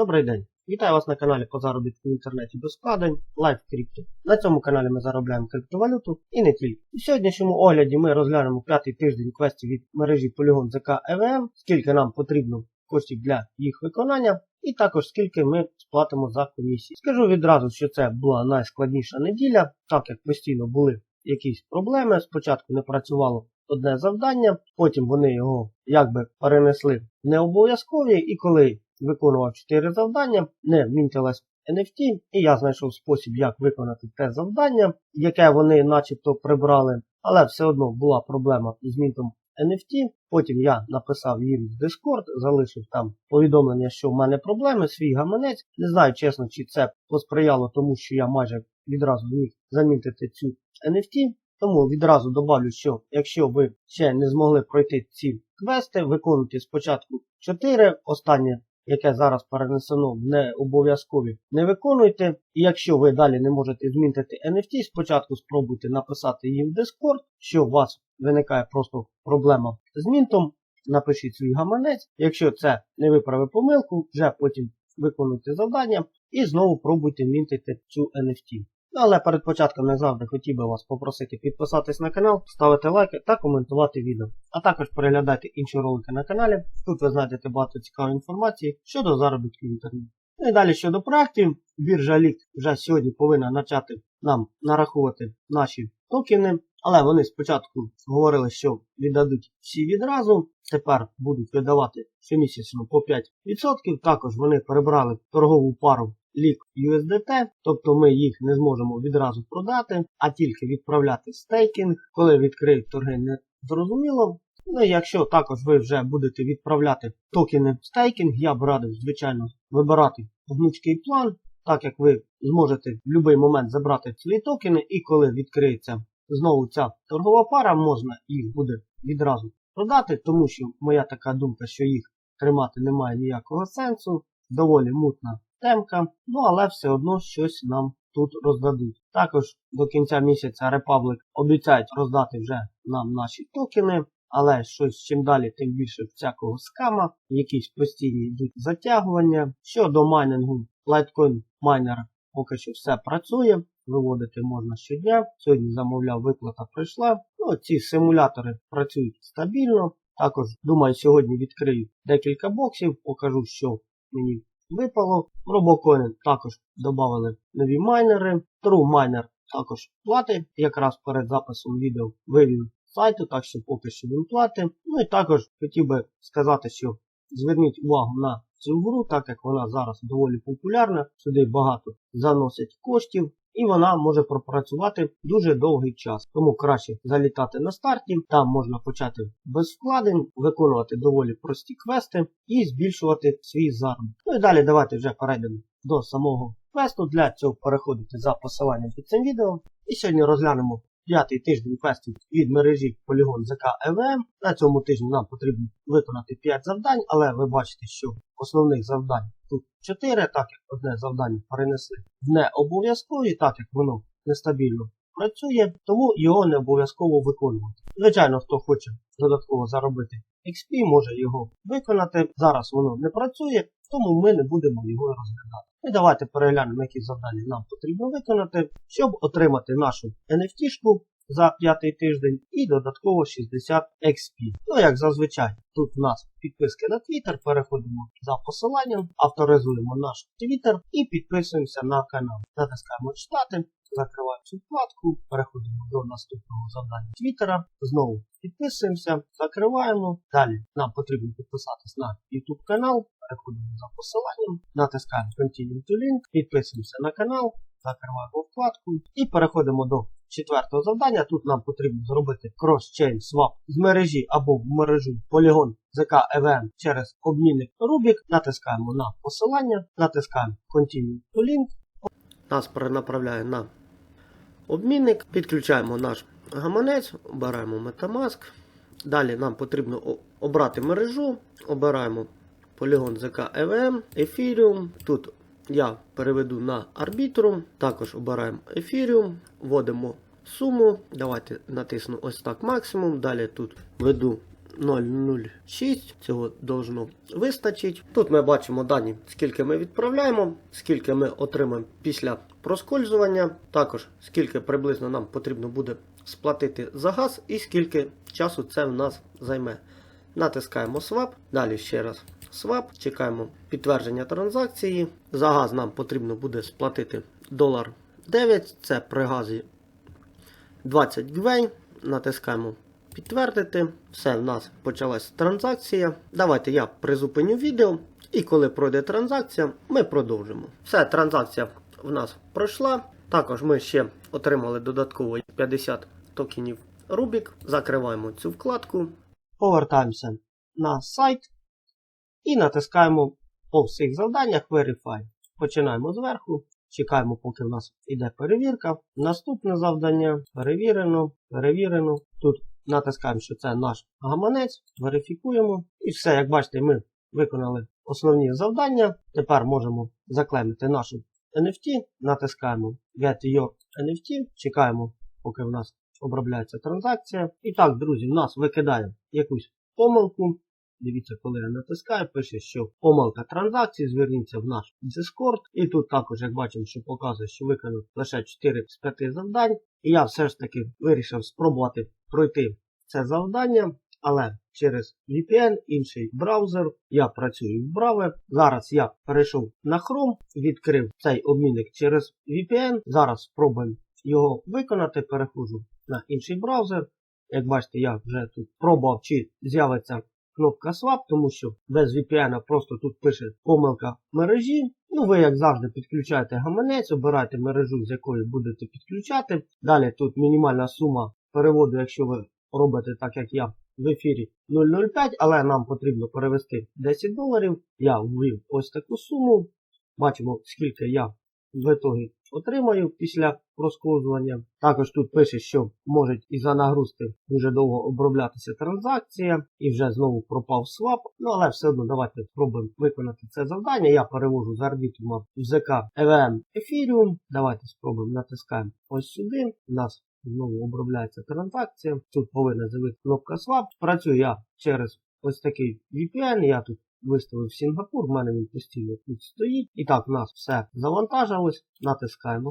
Добрий день! Вітаю вас на каналі по заробітку в інтернеті без вкладень Live Crypto. На цьому каналі ми заробляємо криптовалюту і не тільки. У сьогоднішньому огляді ми розглянемо п'ятий тиждень квестів від мережі Polygon ZK EVM, скільки нам потрібно коштів для їх виконання, і також скільки ми сплатимо за комісії. Скажу відразу, що це була найскладніша неділя, так як постійно були якісь проблеми. Спочатку не працювало одне завдання, потім вони його якби перенесли в необов'язкові, і коли виконував 4 завдання, не вмінтилась NFT, і я знайшов спосіб, як виконати те завдання, яке вони начебто прибрали, але все одно була проблема з мінтом NFT. Потім я написав їм в Discord, залишив там повідомлення, що в мене проблеми, свій гаманець. Не знаю чесно, чи це посприяло тому, що я майже відразу міг замінтити цю NFT. Тому відразу добавлю, що якщо ви ще не змогли пройти ці квести, виконуйте спочатку 4, останнє, яке зараз перенесено в необов'язкові, не виконуйте. І якщо ви далі не можете змінити NFT, спочатку спробуйте написати їм в Discord, що у вас виникає просто проблема з мінтом. Напишіть свій гаманець. Якщо це не виправить помилку, вже потім виконуйте завдання і знову пробуйте мінтити цю NFT. Ну, Але перед початком не завжди хотів би вас попросити підписатись на канал, ставити лайки та коментувати відео. А також переглядайте інші ролики на каналі. Тут ви знайдете багато цікавої інформації щодо заробітку в інтернеті. Ну і далі щодо проєктів, біржа Лік вже сьогодні повинна почати нам нараховувати наші токени. Але вони спочатку говорили, що віддадуть всі відразу. Тепер будуть видавати щомісячно по 5%. Також вони перебрали торгову пару лік USDT, тобто ми їх не зможемо відразу продати, а тільки відправляти стейкінг. Коли відкриють торги, не зрозуміло. Ну якщо також ви вже будете відправляти токени в стейкінг, я б радив, звичайно, вибирати гнучкий план, так як ви зможете в будь-який момент забрати свої токени, і коли відкриється знову ця торгова пара, можна їх буде відразу продати, тому що моя така думка, що їх тримати немає ніякого сенсу, доволі мутна темка, ну але все одно щось нам тут роздадуть. Також до кінця місяця Republic обіцяють роздати вже нам наші токени, але щось чим далі, тим більше всякого скама, якісь постійні йдуть затягування. Щодо майнингу, Litecoin майнер поки що все працює. Виводити можна щодня. Сьогодні замовляв, виплата прийшла. Ну, Ці симулятори працюють стабільно. Також, думаю, сьогодні відкрию декілька боксів, покажу, що мені випало. Робокоін також додали нові майнери. True Miner також платить. Якраз перед записом відео вивів сайту, так що поки що він платить. Ну і також хотів би сказати, що зверніть увагу на цю гру, так як вона зараз доволі популярна. Сюди багато заносять коштів. І вона може пропрацювати дуже довгий час. Тому краще залітати на старті, там можна почати без вкладень, виконувати доволі прості квести і збільшувати свій заробіток. Ну і далі давайте вже перейдемо до самого квесту. Для цього переходите за посиланням під цим відео. І сьогодні розглянемо п'ятий тиждень квестів від мережі Polygon ZK EVM. На цьому тижні нам потрібно виконати 5 завдань, але ви бачите, що основних завдань тут 4, так як одне завдання перенесли в необов'язкові, так як воно нестабільно працює, тому його не обов'язково виконувати. Звичайно, хто хоче додатково заробити XP, може його виконати. Зараз воно не працює, тому ми не будемо його розглядати. І давайте переглянемо, які завдання нам потрібно виконати, щоб отримати нашу NFT-шку за п'ятий тиждень і додатково 60 XP. Ну, як зазвичай, тут у нас підписки на Twitter, переходимо за посиланням, авторизуємо наш Twitter і підписуємося на канал. Натискаємо читати, закриваємо цю вкладку, переходимо до наступного завдання Твіттера, знову підписуємося, закриваємо. Далі нам потрібно підписатись на YouTube канал, переходимо за посиланням, натискаємо Continue to Link, підписуємося на канал, закриваємо вкладку і переходимо до четвертого завдання. Тут нам потрібно зробити cross-chain swap з мережі або в мережу Polygon ZK EVM через обмінник Rubik. Натискаємо на посилання, натискаємо Continue to Link. Нас перенаправляє на обмінник, підключаємо наш гаманець, обираємо Metamask. Далі нам потрібно обрати мережу, обираємо Polygon ZK EVM, Ethereum. Тут я переведу на Arbitrum, також обираємо Ethereum, вводимо суму. Давайте натисну ось так максимум. Далі тут веду 006. Цього должно вистачить. Тут ми бачимо дані, скільки ми відправляємо, скільки ми отримаємо після проскользування. Також скільки приблизно нам потрібно буде сплатити за газ і скільки часу це в нас займе. Натискаємо Swap, далі ще раз Swap, чекаємо підтвердження транзакції. За газ нам потрібно буде сплатити долар 9, це при газі 20 гвень. Натискаємо підтвердити. Все, в нас почалась транзакція. Давайте я призупиню відео. І коли пройде транзакція, ми продовжимо. Все, транзакція в нас пройшла. Також ми ще отримали додатково 50 токенів Rubik. Закриваємо цю вкладку. Повертаємося на сайт і натискаємо по всіх завданнях Verify. Починаємо зверху. Чекаємо, поки в нас іде перевірка. Наступне завдання перевірено, перевірено. Тут натискаємо, що це наш гаманець, верифікуємо. І все, як бачите, ми виконали основні завдання. Тепер можемо заклемити нашу NFT, натискаємо Get Your NFT, чекаємо, поки в нас обробляється транзакція. І так, друзі, в нас викидає якусь помилку. Дивіться, коли я натискаю, пише, що помилка транзакції, зверніться в наш Discord. І тут також, як бачимо, що показує, що виконав лише 4 з 5 завдань. І я все ж таки вирішив спробувати пройти це завдання, але через VPN, інший браузер. Я працюю в Brave. Зараз я перейшов на Chrome, відкрив цей обмінник через VPN. Зараз спробуємо його виконати. Переходжу на інший браузер. Як бачите, я вже тут пробував, чи з'явиться кнопка Swap, тому що без VPN просто тут пише помилка мережі. Ну, ви, як завжди, підключаєте гаманець, обираєте мережу, з якої будете підключати. Далі тут мінімальна сума переводу, якщо ви робите так, як я в ефірі 0,05, але нам потрібно перевести 10 доларів. Я ввів ось таку суму. Бачимо, скільки я в ітогі отримаю після розкладування. Також тут пише, що може із-за нагрузки дуже довго оброблятися транзакція і вже знову пропав свап. Ну але все одно давайте спробуємо виконати це завдання. Я перевожу з арбітрума в ЗК EVM Ethereum. Давайте спробуємо натискаємо ось сюди. У нас знову обробляється транзакція. Тут повинна з'явитися кнопка Swap. Працюю я через ось такий VPN. Я тут виставив Сінгапур, в мене він постійно тут стоїть. І так, у нас все завантажилось. Натискаємо.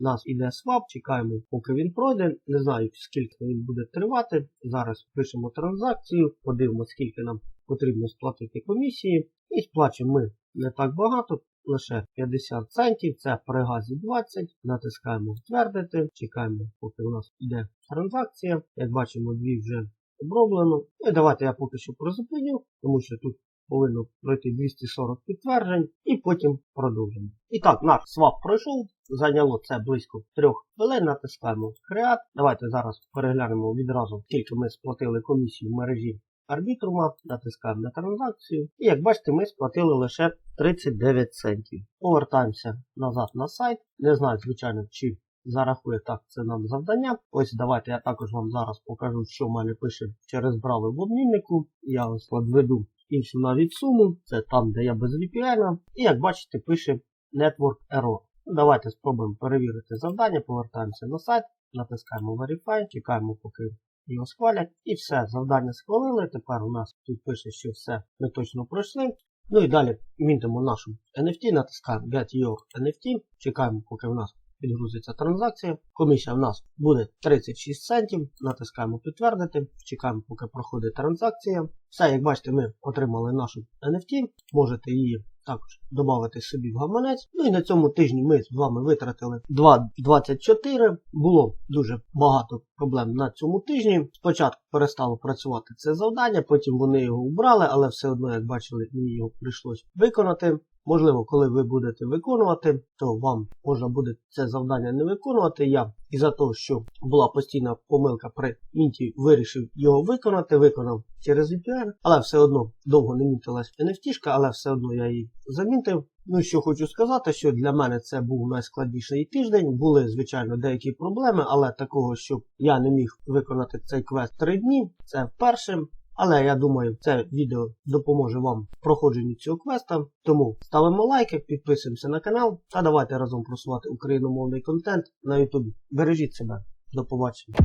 У нас іде Swap, чекаємо, поки він пройде. Не знаю, скільки він буде тривати. Зараз пишемо транзакцію, подивимося, скільки нам потрібно сплатити комісії. І сплачуємо ми не так багато. Лише 50 центів, це при газі 20. Натискаємо підтвердити, чекаємо, поки у нас йде транзакція. Як бачимо, дві вже оброблено. І давайте я поки що призупиню, тому що тут повинно пройти 240 підтверджень і потім продовжимо. І так, наш свап пройшов. Зайняло це близько 3 хвилин. Натискаємо Create. Давайте зараз переглянемо відразу, скільки ми сплатили комісію в мережі арбітрума, натискаємо на транзакцію. І як бачите, ми сплатили лише 39 центів. Повертаємося назад на сайт. Не знаю, звичайно, чи зарахує так це нам завдання. Ось давайте я також вам зараз покажу, що в мене пише через брави в обміннику. Я ось введу іншу навіть суму. Це там, де я без VPN. І як бачите, пише Network Error. Ну, Давайте спробуємо перевірити завдання, повертаємося на сайт, натискаємо Verify, чекаємо, поки його схвалять. І все, завдання схвалили. Тепер у нас тут пише, що все ми точно пройшли. Ну і далі мінтимо нашу NFT, натискаємо Get Your NFT, чекаємо, поки в нас підгрузиться транзакція. Комісія в нас буде 36 центів. Натискаємо підтвердити, чекаємо, поки проходить транзакція. Все, як бачите, ми отримали нашу NFT. Можете її також додати собі в гаманець. Ну і на цьому тижні ми з вами витратили 2.24. Було дуже багато проблем на цьому тижні. Спочатку перестало працювати це завдання, потім вони його убрали, але все одно, як бачили, мені його прийшлось виконати. Можливо, коли ви будете виконувати, то вам можна буде це завдання не виконувати. Я із-за того, що була постійна помилка при мінті, вирішив його виконати, виконав через VPN, але все одно довго не мітилась NFT, але все одно я її замітив. Ну що хочу сказати, що для мене це був найскладніший тиждень. Були, звичайно, деякі проблеми, але такого, щоб я не міг виконати цей квест три дні, це вперше. Але я думаю, це відео допоможе вам в проходженні цього квеста. Тому ставимо лайки, підписуємося на канал та давайте разом просувати україномовний контент на Ютубі. Бережіть себе. До побачення.